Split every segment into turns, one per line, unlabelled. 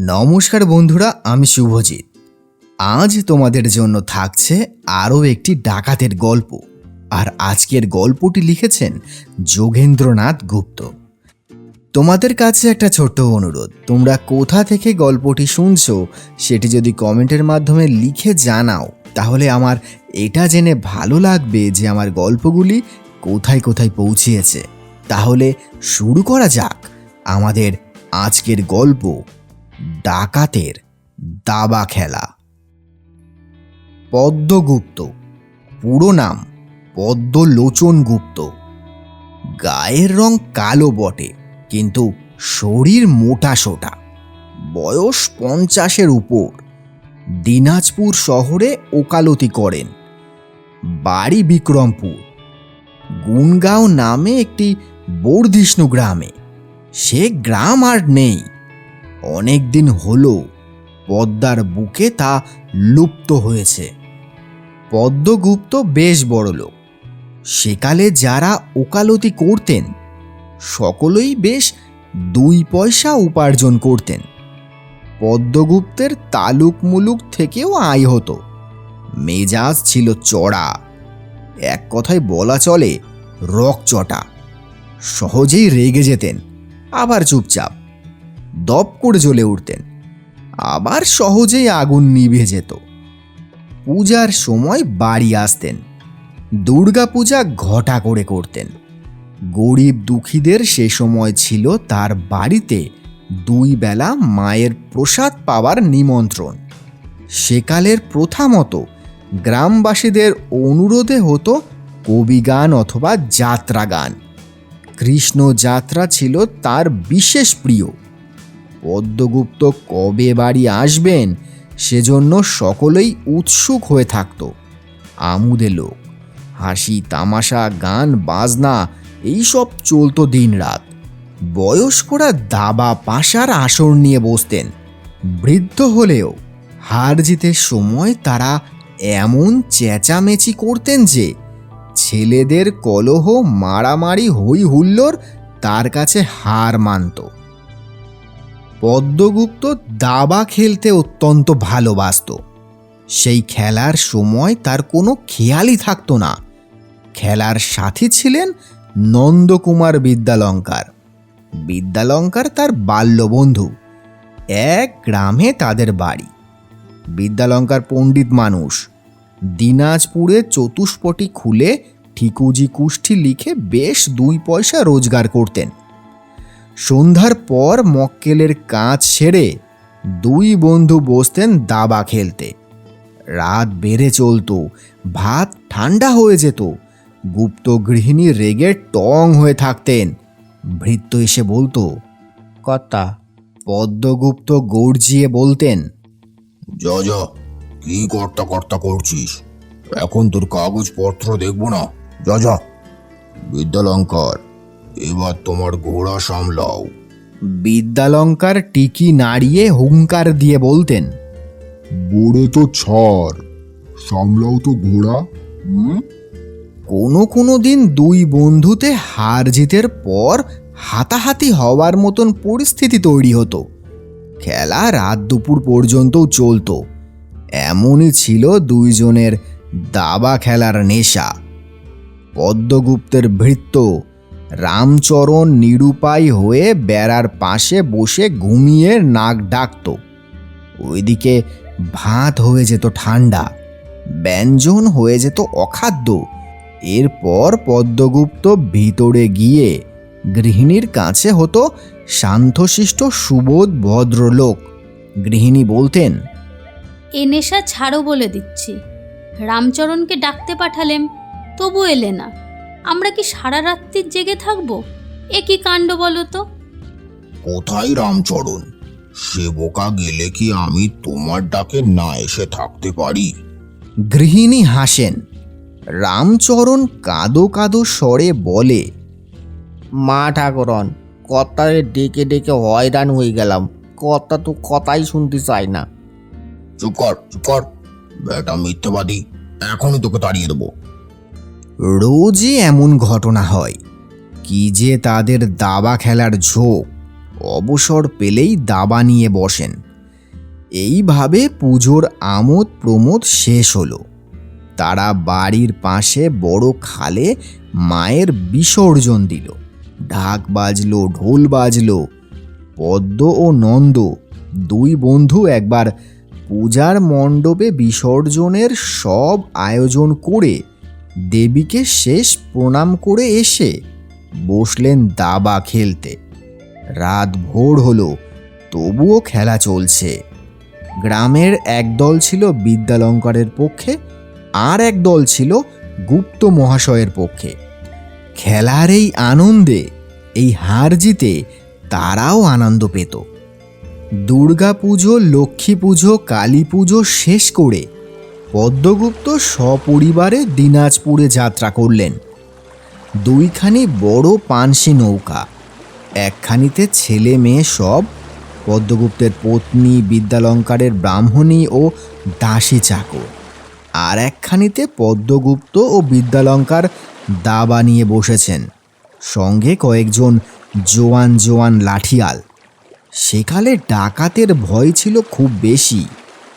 নমস্কার বন্ধুরা, আমি শুভজিৎ। আজ তোমাদের জন্য থাকছে আরও একটি ডাকাতের গল্প। আর আজকের গল্পটি লিখেছেন যোগেন্দ্রনাথ গুপ্ত। তোমাদের কাছে একটা ছোট্ট অনুরোধ, তোমরা কোথা থেকে গল্পটি শুনছো সেটি যদি কমেন্টের মাধ্যমে লিখে জানাও, তাহলে আমার এটা জেনে ভালো লাগবে যে আমার গল্পগুলি কোথায় কোথায় পৌঁছিয়েছে তাহলে শুরু করা যাক আমাদের আজকের গল্প। ডাকাতের দাবা খেলা। পদ্মগুপ্ত, পুরো নাম পদ্মলোচন গুপ্ত গায়ের রং কালো বটে, কিন্তু শরীর মোটা সোটা। বয়স পঞ্চাশের উপর। দিনাজপুর শহরে ওকালতি করেন। বাড়ি বিক্রমপুর। গুনগাঁও নামে একটি বর্ধিষ্ণু গ্রামে। সে গ্রাম আর নেই। অনেক দিন হলো পদ্মার বুকে তা লুপ্ত হয়েছে। পদ্মগুপ্ত বেশ বড় লোক। সেকালে যারা ওকালতি করতেন, সকলেই বেশ দুই পয়সা উপার্জন করতেন। পদ্মগুপ্তের তালুক মুলুক থেকেও আয় হতো। মেজাজ ছিল চড়া। এক কথায় বলা চলে, রকচটা। সহজেই রেগে যেতেন। আবার চুপচাপ। দপ করে জ্বলে উঠতেন। আবার সহজেই আগুন নিভে যেত। পূজার সময় বাড়ি আসতেন। দুর্গা পূজা ঘটা করে করতেন। গরিব দুঃখীদের সে সময় ছিল তার বাড়িতে দুই বেলা মায়ের প্রসাদ পাওয়ার নিমন্ত্রণ। সেকালের প্রথা মতো গ্রামবাসীদের অনুরোধে হতো কবিগান অথবা যাত্রা গান। কৃষ্ণ যাত্রা ছিল তার বিশেষ প্রিয়। পদ্মগুপ্ত কবে বাড়ি আসবেন? সেজন্য সকলেই উৎসুক হয়ে থাকত। আমুদে লোক, হাসি, তামাশা, গান, বাজনা, এইসব চলতো দিনরাত। বয়স্করা দাবা পাশার আসর নিয়ে বসতেন। বৃদ্ধ হলেও হার জিতের সময় তারা এমন চেঁচামেচি করতেন যে, ছেলেদের কলহ, মারামারি, হই হুল্লোর তার কাছে হার মানত। পদ্মগুপ্ত দাবা খেলতে অত্যন্ত ভালোবাসত। সেই খেলার সময় তার কোনো খেয়ালই থাকতো না। খেলার সাথী ছিলেন নন্দকুমার বিদ্যালঙ্কার। বিদ্যালঙ্কার তার বাল্যবন্ধু। এক গ্রামে তাদের বাড়ি। বিদ্যালঙ্কার পণ্ডিত মানুষ। দিনাজপুরে চতুষ্পটি খুলে ঠিকুজি কুষ্ঠি লিখে বেশ দুই পয়সা রোজগার করতেন। সন্ধ্যার পর মক্কেলের কাজ সেরে দুই বন্ধু বসতেন দাবা খেলতে। রাত বেড়ে চলতো ভাত ঠান্ডা হয়ে যেত। গুপ্ত গৃহিণী রেগে টং হয়ে থাকতেন। ভৃত্য এসে বলতো কর্তা। পদ্মগুপ্ত গর্জিয়ে বলতেন
যা যা কি কর্তা কর্তা করছিস? এখন তোর কাগজপত্র দেখব না। যা যা। বিদ্যালঙ্কার এবার তোমার ঘোড়া সামলাও।
বিদ্যালঙ্কার টিকি নাড়িয়ে হুঙ্কার দিয়ে বলতেন
বুড়ে তো ছাড় সামলাও তো ঘোড়া। হুম?
কোনো কোনো দিন দুই বন্ধুতে হার জিতের পর হাতাহাতি হওয়ার মতন পরিস্থিতি তৈরি হতো। খেলা রাত দুপুর পর্যন্তও চলতো। এমনই ছিল দুইজনের দাবা খেলার নেশা। পদ্মগুপ্তের ভৃত্য রামচরণ নিরুপায় হয়ে বেড়ার পাশে বসে ঘুমিয়ে নাক ডাকত। ওইদিকে ভাত হয়ে যেত ঠান্ডা, ব্যঞ্জন হয়ে যেত অখাদ্য। এরপর পদ্মগুপ্ত ভিতরে গিয়ে গৃহিণীর কাছে হতো শান্তশিষ্ট সুবোধ ভদ্রলোক। গৃহিণী বলতেন,
এ নেশা ছাড়ো বলে দিচ্ছি। রামচরণকে ডাকতে পাঠালেম, তবু এলে না। আমরা কি সারা রাত্রি জেগে থাকব? এ কি কাণ্ড বলো তো?
কোথায় রামচরণ? সে বোকা গেলে কি আমি তোমার ডাকে না এসে থাকতে পারি?
গৃহিণী হাসেন। রামচরণ কাঁদো কাঁদো স্বরে বলে
মা ঠাকুরন কর্তারে ডেকে ডেকে হয়রান হয়ে গেলাম। কর্তা তো কথাই শুনতে চায় না।
চুপ কর চুপ কর। বেটা মিথ্যাবাদী এখনই তোকে তাড়িয়ে দেবো।
রোজই এমন ঘটনা হয়। কি যে তাদের দাবা খেলার ঝোঁক, অবসর পেলেই দাবা নিয়ে বসেন। এইভাবে পুজোর আমোদ প্রমোদ শেষ হলো। তারা বাড়ির পাশে বড় খালে মায়ের বিসর্জন দিল। ঢাক বাজলো, ঢোল বাজলো। পদ্ম ও নন্দ, দুই বন্ধু একবার পূজার মণ্ডপে বিসর্জনের সব আয়োজন করে দেবীকে শেষ প্রণাম করে এসে বসলেন দাবা খেলতে। রাত ভোর হলো, তবুও খেলা চলছে। গ্রামের এক দল ছিল বিদ্যালঙ্কারের পক্ষে, আর এক দল ছিল গুপ্ত মহাশয়ের পক্ষে। খেলার এই আনন্দে, এই হার জিতে তারাও আনন্দ পেত। দুর্গা পুজো লক্ষ্মী পুজো কালী পুজো শেষ করে পদ্মগুপ্ত সপরিবারে দিনাজপুরে যাত্রা করলেন। দুইখানি বড় পানসি নৌকা, একখানিতে ছেলে মেয়ে সব, পদ্মগুপ্তের পত্নী, বিদ্যালঙ্কারের ব্রাহ্মণী ও দাসী চাকর আর একখানিতে পদ্মগুপ্ত ও বিদ্যালঙ্কার দাবা নিয়ে বসেছেন, সঙ্গে কয়েকজন জোয়ান জোয়ান লাঠিয়াল। সেকালে ডাকাতের ভয় ছিল খুব বেশি,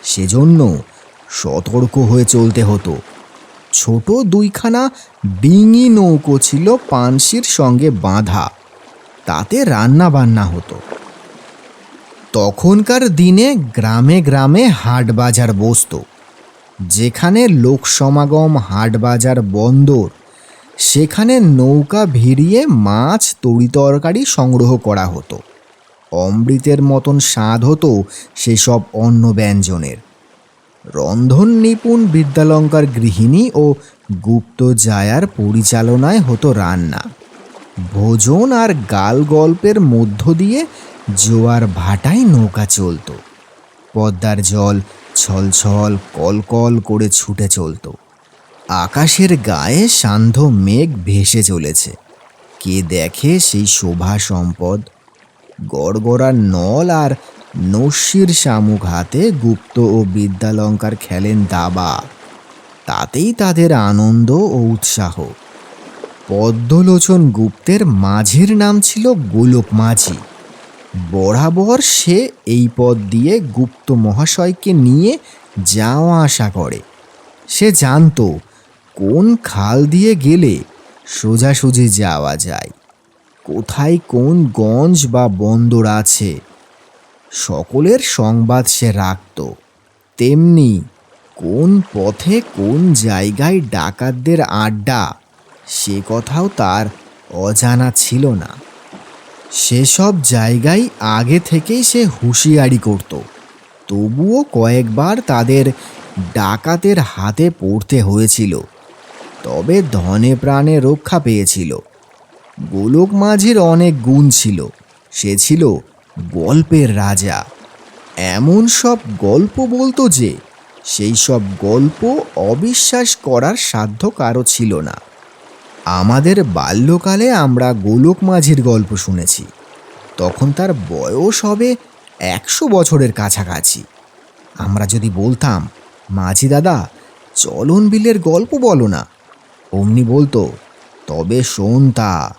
সেজন্য সতর্ক হয়ে চলতে হতো। ছোট দুইখানা ডিঙি নৌকো ছিল পানসির সঙ্গে বাঁধা। তাতে রান্না বান্না হতো। তখনকার দিনে গ্রামে গ্রামে হাট বাজার বসত। যেখানে লোক সমাগম, হাট বাজার বন্দর, সেখানে নৌকা ভিড়িয়ে মাছ তরিতরকারি সংগ্রহ করা হতো। অমৃতের মতন স্বাদ হতো সেসব অন্ন ব্যঞ্জনের রন্ধন নিপুণ বিদ্যালঙ্কার গৃহিণী ও গুপ্ত জায়ার পরিচালনায় হতো রান্না। ভোজন আর গাল গল্পের মধ্য দিয়ে জোয়ার ভাটায় নৌকা চলত। পদ্মার জল ছলছল কলকল করে ছুটে চলত। আকাশের গায়ে সান্ধ্য মেঘ ভেসে চলেছে। কে দেখে সেই শোভা সম্পদ? গড়গড়ার নল আর নস্যির শামুক হাতে গুপ্ত ও বিদ্যালঙ্কার খেলেন দাবা। তাতেই তাদের আনন্দ ও উৎসাহ। পদ্মলোচন গুপ্তের মাঝির নাম ছিল গোলক মাঝি। বরাবর সে এই পদ দিয়ে গুপ্ত মহাশয়কে নিয়ে যাওয়া আসা করে। সে জানতো কোন খাল দিয়ে গেলে সোজাসুজি যাওয়া যায়, কোথায় কোন গঞ্জ বা বন্দর আছে। সকলের সংবাদ সে রাখত। তেমনি কোন পথে কোন জায়গায় ডাকাতদের আড্ডা, সে কথাও তার অজানা ছিল না। সেসব জায়গায় আগে থেকেই সে হুঁশিয়ারি করত। তবুও কয়েকবার তাদের ডাকাতের হাতে পড়তে হয়েছিল, তবে ধনে প্রাণে রক্ষা পেয়েছিল। গোলক মাঝির অনেক গুণ ছিল, সে ছিল গল্পের রাজা। এমন সব গল্প বলতো যে, সেই সব গল্প অবিশ্বাস করার সাধ্য কারও ছিল না। আমাদের বাল্যকালে আমরা গোলক মাঝির গল্প শুনেছি। তখন তার বয়স হবে একশো বছরের কাছাকাছি। আমরা যদি বলতাম, মাঝি দাদা, চলন বিলের গল্প বলো না। অমনি বলতো, তবে শোন তা,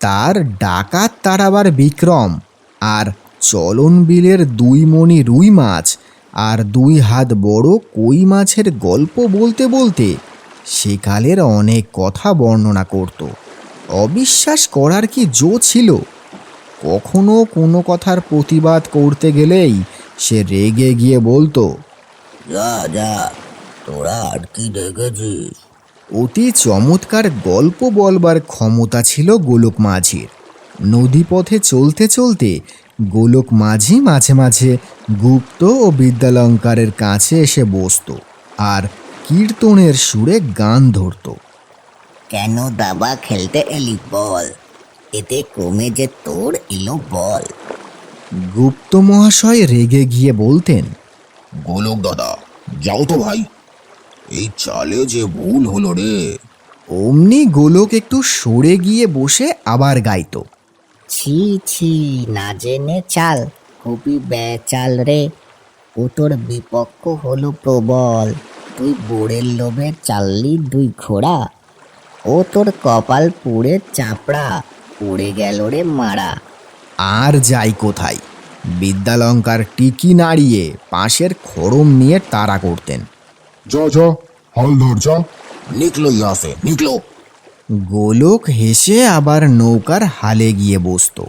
তার ডাকাত তার আবার বিক্রম। আর চলন বিলের দুই মণি রুই মাছ আর দুই হাত বড় কই মাছের গল্প বলতে বলতে সেকালের অনেক কথা বর্ণনা করত। অবিশ্বাস করার কি জো ছিল? কখনো কোনো কথার প্রতিবাদ করতে গেলেই সে রেগে গিয়ে বলতো
যা যা তোরা আর কি দেখেছিস?
অতি চমৎকার গল্প বলবার ক্ষমতা ছিল গোলক মাঝির। নদীপথে চলতে চলতে গোলক মাঝি মাঝে মাঝে গুপ্ত ও বিদ্যালঙ্কারের কাছে এসে বসতো আর কীর্তনের সুরে গান ধরতো।
কেন দাবা খেলতে এলি বল? এতে কমে যে তোর এলো বল।
গুপ্ত মহাশয় রেগে গিয়ে বলতেন
গোলক দাদা যাও তো ভাই। এই চালে যে ভুল হলো রে।
অমনি গোলক একটু সরে গিয়ে বসে আবার গাইতো।
ছি ছি না জেনে চাল খুবই বেচাল রে। ও তোর বিপক্ষ হলো প্রবল তুই বোড়ের লোভে চাললি দুই ঘোড়া। ও তোর কপাল পুড়ে চাপড়া উড়ে গেল রে মারা।
আর যাই কোথায় বিদ্যালঙ্কার টিকি নাড়িয়ে পাশের খড়ম নিয়ে তাড়া করতেন।
যা যা হাল ধর যা নিকলো ইয়াসে নিকলো।
গোলক হেসে আবার নৌকার হালে গিয়ে বসত।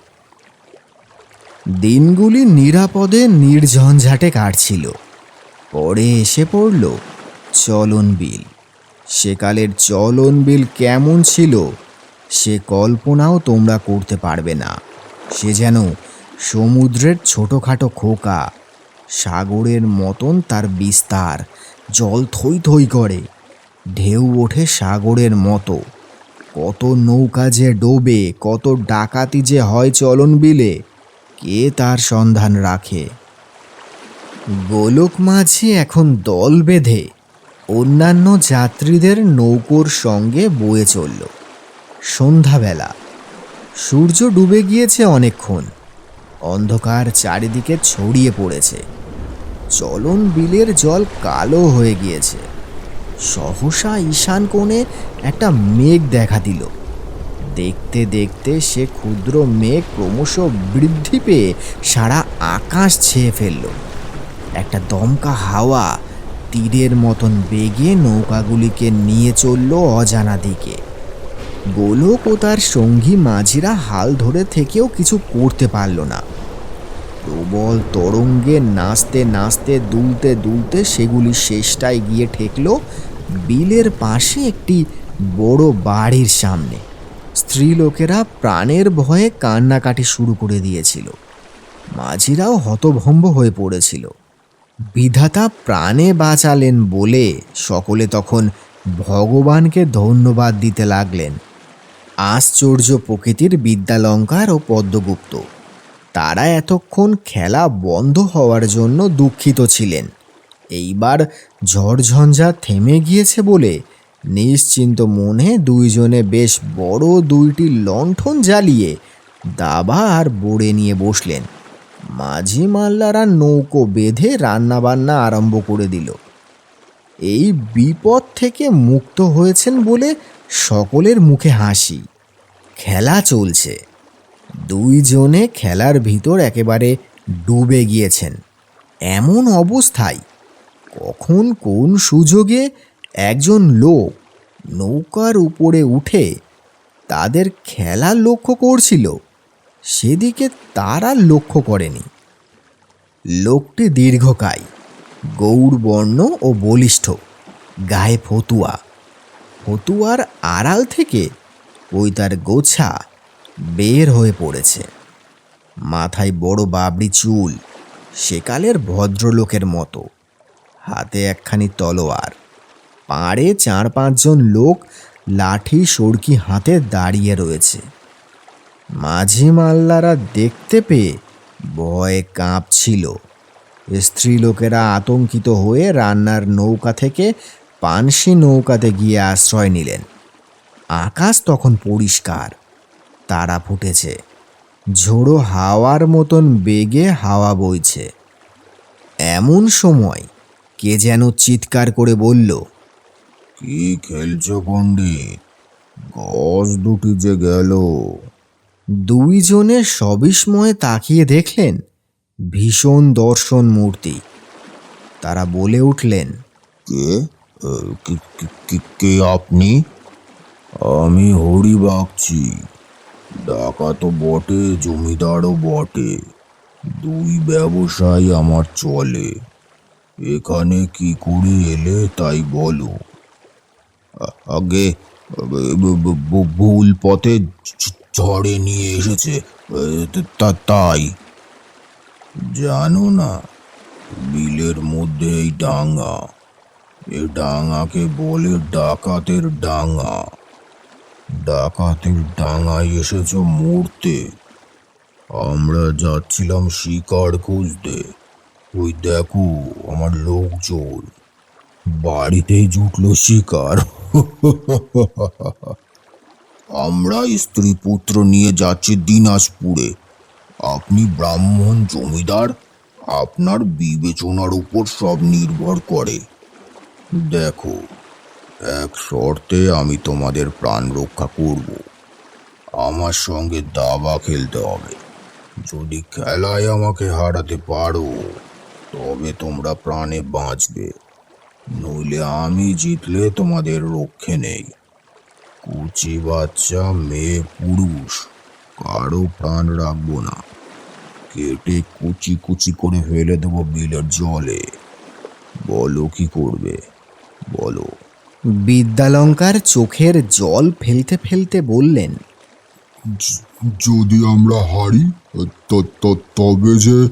দিনগুলি নিরাপদে নির্ঝঞ্ঝাটে কাটছিল। পরে এসে পড়ল চলন বিল। সেকালের চলন বিল কেমন ছিল, সে কল্পনাও তোমরা করতে পারবে না। সে যেন সমুদ্রের ছোটোখাটো খোকা, সাগরের মতন তার বিস্তার, জল থই থই করে, ঢেউ ওঠে সাগরের মতো। কত নৌকা যে ডোবে, কত ডাকাতি যে হয় চলন বিলে, কে তার সন্ধান রাখে? গোলক মাঝি এখন দল বেঁধে, অন্যান্য যাত্রীদের নৌকোর সঙ্গে বয়ে চলল। সন্ধ্যাবেলা, সূর্য ডুবে গিয়েছে অনেকক্ষণ, অন্ধকার চারিদিকে ছড়িয়ে পড়েছে। চলন বিলের জল কালো হয়ে গিয়েছে। সহসা ঈশান কোণে একটা মেঘ দেখা দিল। দেখতে দেখতে সে ক্ষুদ্র মেঘ ক্রমশ বৃদ্ধি পেয়ে সারা আকাশ ছেয়ে ফেলল। একটা দমকা হাওয়া তীরের মতন বেগে নৌকাগুলিকে নিয়ে চলল অজানা দিকে। গোলক ও তার সঙ্গী মাঝিরা হাল ধরে থেকেও কিছু করতে পারল না। প্রবল তরঙ্গে নাচতে নাচতে দুলতে দুলতে সেগুলি শেষটায় গিয়ে ঠেকল বিলের পাশে একটি বড় বাড়ির সামনে। স্ত্রীলোকেরা প্রাণের ভয়ে কান্নাকাটি শুরু করে দিয়েছিল। মাঝিরাও হতভম্ব হয়ে পড়েছিল। বিধাতা প্রাণে বাঁচালেন বলে সকলে তখন ভগবানকে ধন্যবাদ দিতে লাগলেন। আশ্চর্য প্রকৃতির বিদ্যালঙ্কার ও পদ্মগুপ্ত। তারা এতক্ষণ খেলা বন্ধ হওয়ার জন্য দুঃখিত ছিলেন। এইবার ঝড়ঝঞ্ঝা থেমে গিয়েছে বলে নিশ্চিন্ত মনে দুইজনে বেশ বড় দুইটি লণ্ঠন জ্বালিয়ে দাবা আর বোড়ে নিয়ে বসলেন। মাঝি মাল্লারা নৌকো বেঁধে রান্নাবান্না আরম্ভ করে দিল। এই বিপদ থেকে মুক্ত হয়েছেন বলে সকলের মুখে হাসি। খেলা চলছে। দুইজনে খেলার ভিতর একেবারে ডুবে গিয়েছেন। এমন অবস্থায় কখন কোন সুযোগে একজন লোক নৌকার উপরে উঠে তাদের খেলা লক্ষ্য করছিল, সেদিকে তারা লক্ষ্য করেনি। লোকটি দীর্ঘকায়, গৌড়বর্ণ ও বলিষ্ঠ, গায়ে ফতুয়া। ফতুয়ার আড়াল থেকে ওই তার গোছা বের হয়ে পড়েছে। মাথায় বড় বাবরি চুল, সেকালের ভদ্রলোকের মতো। হাতে একখানি তলোয়ার। পাড়ে চার পাঁচজন লোক লাঠি সড়কি হাতে দাঁড়িয়ে রয়েছে। মাঝি মাল্লারা দেখতে পেয়ে ভয়ে কাঁপছিল। স্ত্রীলোকেরা আতঙ্কিত হয়ে রান্নার নৌকা থেকে পানসি নৌকাতে গিয়ে আশ্রয় নিলেন। আকাশ তখন পরিষ্কার, তারা ফুটেছে। ঝোড়ো হাওয়ার মতন বেগে হাওয়া বইছে। এমন সময় কে যেন চিৎকার করে বলল
কি খেলছো পণ্ডিত? গজ দুটি যে গেল।
দুইজনে সবিস্ময়ে তাকিয়ে দেখলেন ভীষণ দর্শন মূর্তি। তারা বলে উঠলেন
কে? কে আপনি? আমি হরি বাগছি ডাকা তো বটে জমিদারও বটে। দুই ব্যবসায় আমার চলে। এখানে কি করে এলে তাই বলো। আগে ভুল পথে ঝড়ে নিয়ে এসেছে তা- তাই। জানো না, বিলের মধ্যে এই ডাঙ্গা এ ডাঙাকে বলে ডাকাতের ডাঙা। ডাকাতের ডাঙায় এসেছ মরতে। আমরা যাচ্ছিলাম শিকার খুঁজতে। ওই দেখো, আমার লোকজন। বাড়িতেই জুটলো শিকার। আমরা স্ত্রী পুত্র নিয়ে যাচ্ছি দিনাজপুরে। আপনি ব্রাহ্মণ জমিদার, আপনার বিবেচনার উপর সব নির্ভর করে। দেখো, এক শর্তে আমি তোমাদের প্রাণ রক্ষা করব। আমার সঙ্গে দাবা খেলতে হবে। যদি খেলায় আমাকে হারাতে পারো তবে তোমরা প্রাণে বাঁচবে নইলে আমি জিতলে তোমাদের রক্ষে নেই। কুচি বাচ্চা মেয়ে পুরুষ কারও প্রাণ রাখব না। কেটে কুচি কুচি করে ফেলে দেবো বিলের জলে। বলো কি করবে? বলো।
বিদ্যালঙ্কার চোখের জল ফেলতে ফেলতে বললেন
যদি আমরা হারি তবে যে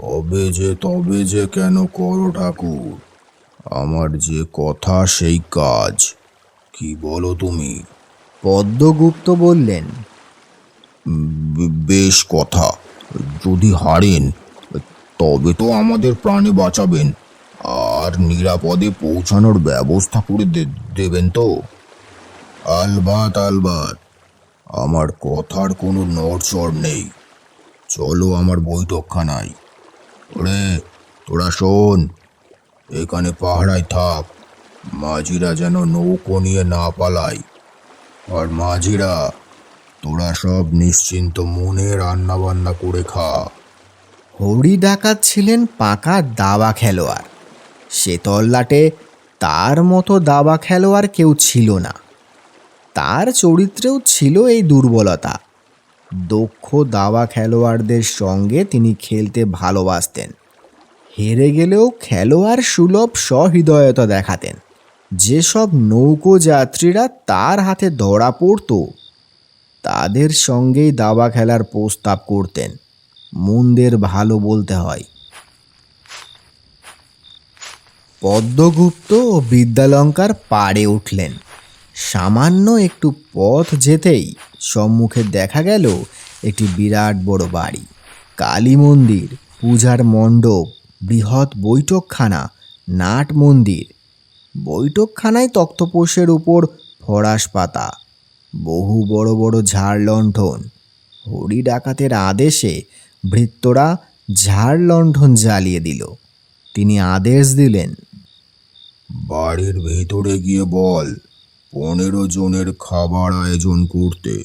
তবে যে তবে যে কেন করো ঠাকুর? আমার যে কথা সেই কাজ। কি বলো তুমি?
পদ্মগুপ্ত বললেন
বে- বেশ কথা। যদি হারেন তবে তো আমাদের প্রাণে বাঁচাবেন। আর নিরাপদে পৌঁছানোর ব্যবস্থা করে দে- দেবেন তো। আলবাত আলবাত আমার কথার কোনো নড়চড় নেই। চলো আমার বৈঠকখানায়। ওরে তোরা শোন, এখানে পাহারায় থাক। মাঝিরা যেন নৌকো নিয়ে না পালায়। আর মাঝিরা, তোরা সব নিশ্চিন্ত মনে রান্না বান্না করে খা।
হরি ডাকাত ছিলেন পাকা দাবা খেলোয়াড়। সে তল্লাটে তার মতো দাবা খেলোয়াড় কেউ ছিল না। তার চরিত্রেও ছিল এই দুর্বলতা। দক্ষ দাবা খেলোয়াড়দের সঙ্গে তিনি খেলতে ভালোবাসতেন। হেরে গেলেও খেলোয়াড় সুলভ সহৃদয়তা দেখাতেন। যেসব নৌকো যাত্রীরা তার হাতে ধরা পড়তো, তাদের সঙ্গেই দাবা খেলার প্রস্তাব করতেন। মন্দের ভালো বলতে হয়। পদ্মগুপ্ত ও বিদ্যালঙ্কার পাড়ে উঠলেন। সামান্য একটু পথ যেতেই সম্মুখে দেখা গেল একটি বিরাট বড় বাড়ি। কালী মন্দির, পূজার মণ্ডপ, বৃহৎ বৈঠকখানা, নাট মন্দির। বৈঠকখানায় তক্তপোষের উপর ফরাস পাতা, বহু বড় বড় ঝাড় লণ্ঠন। হরি ডাকাতের আদেশে ভৃত্যরা ঝাড় লণ্ঠন জ্বালিয়ে দিল। তিনি আদেশ দিলেন,
বাড়ির ভেতরে গিয়ে বল। পনেরো জনের খাবার আয়োজন করতে।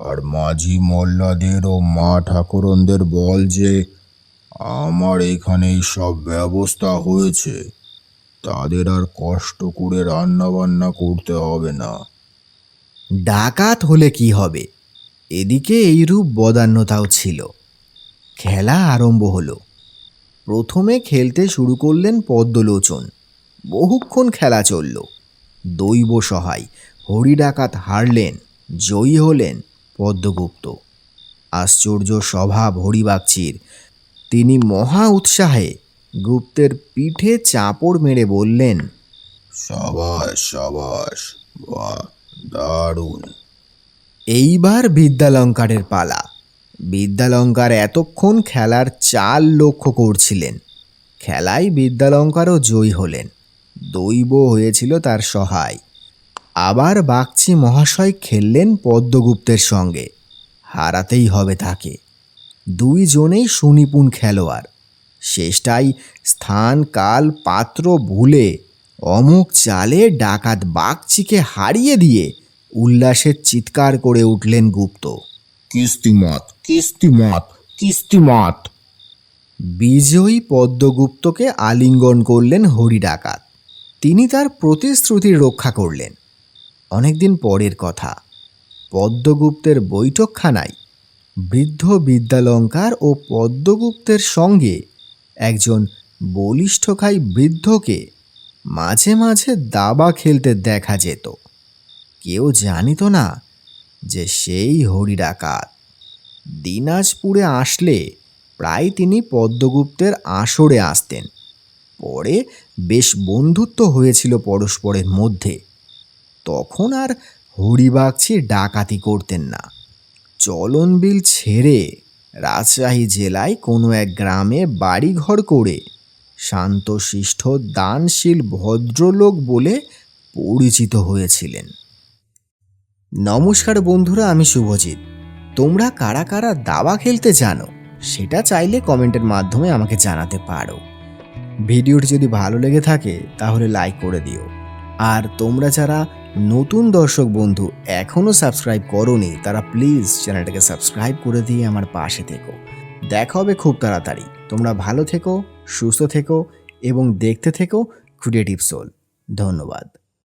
আর মাঝি মোল্লাদের ও মা ঠাকুরনদের বল যে, আমার এখানেই সব ব্যবস্থা হয়েছে। তাদের আর কষ্ট করে রান্না বান্না করতে হবে না।
ডাকাত হলে কি হবে? এদিকে এইরূপ বদান্যতাও ছিল। খেলা আরম্ভ হলো। প্রথমে খেলতে শুরু করলেন পদ্মলোচন। বহুক্ষণ খেলা চলল। দৈব সহায় হরি ডাকাত হারলেন জয়ী হলেন পদ্মগুপ্ত। আশ্চর্য স্বভাব হরিবাগচির। তিনি মহা উৎসাহে গুপ্তের পিঠে চাপড় মেরে বললেন
সাবাস সাবাস দারুণ।
এইবার বিদ্যালঙ্কারের পালা। বিদ্যালঙ্কার এতক্ষণ খেলার চাল লক্ষ্য করছিলেন। খেলায় বিদ্যালঙ্কারও জয়ী হলেন। দৈব হয়েছিল তার সহায়। আবার বাগচি মহাশয় খেললেন পদ্মগুপ্তের সঙ্গে। হারাতেই হবে তাকে। দুইজনেই সুনিপুণ খেলোয়াড়। শেষটাই স্থান কাল পাত্র ভুলে অমুক চালে ডাকাত বাগচিকে হারিয়ে দিয়ে উল্লাসের চিৎকার করে উঠলেন গুপ্ত।
কিস্তিমত কিস্তিমাত কিস্তিমাত।
বিজয়ী পদ্মগুপ্তকে আলিঙ্গন করলেন হরি ডাকাত তিনি তার প্রতিশ্রুতি রক্ষা করলেন। অনেকদিন পরের কথা। পদ্মগুপ্তের বৈঠকখানায় বৃদ্ধ বিদ্যালঙ্কার ও পদ্মগুপ্তের সঙ্গে একজন বলিষ্ঠখাই বৃদ্ধকে মাঝে মাঝে দাবা খেলতে দেখা যেত। কেউ জানিত না যে সেই হরি ডাকাত। দিনাজপুরে আসলে প্রায় তিনি পদ্মগুপ্তের আসরে আসতেন। পরে বেশ বন্ধুত্ব হয়েছিল পরস্পরের মধ্যে। তখন আর হরিবাগছি ডাকাতি করতেন না। চলনবিল ছেড়ে রাজশাহী জেলায় কোনো এক গ্রামে বাড়িঘর করে শান্তশিষ্ট, দানশীল, ভদ্রলোক বলে পরিচিত হয়েছিলেন। নমস্কার বন্ধুরা, আমি শুভজিৎ। তোমরা কারা কারা দাবা খেলতে জানো, সেটা চাইলে কমেন্টের মাধ্যমে আমাকে জানাতে পারো। ভিডিওটি যদি ভালো লেগে থাকে, তাহলে লাইক করে দিও। আর তোমরা যারা নতুন দর্শক বন্ধু এখনও সাবস্ক্রাইব করনি, তারা প্লিজ চ্যানেলটাকে সাবস্ক্রাইব করে দিয়ে আমার পাশে থেকো। দেখা হবে খুব তাড়াতাড়ি। তোমরা ভালো থেকো, সুস্থ থেকো, এবং দেখতে থেকো ক্রিয়েটিভ সোল ধন্যবাদ।